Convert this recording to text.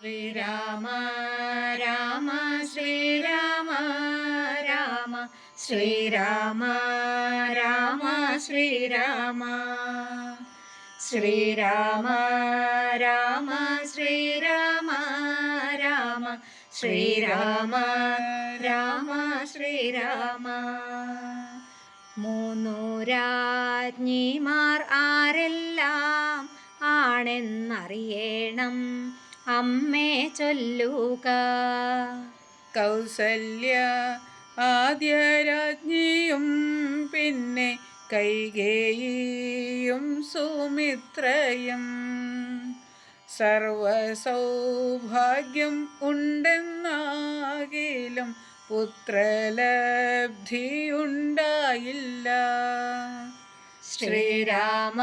ശ്രീരാമ രാമ ശ്രീരാമ രാമ ശ്രീരാമ രാമ ശ്രീരാമ ശ്രീരാമ രാമ. ശ്രീരാമ രാമ ശ്രീരാമ രാമ ശ്രീരാമ മൂന്നു രാജ്ഞിമാർ ആരെല്ലാം ആണെന്നറിയണം? അമ്മേ ചൊല്ലുക. കൗസല്യ ആദ്യരാജ്ഞിയും പിന്നെ കൈകേയിയും സുമിത്രയും. സർവസൗഭാഗ്യം ഉണ്ടെന്നാകിലും പുത്രലബ്ധിയുണ്ടായില്ല. ശ്രീരാമ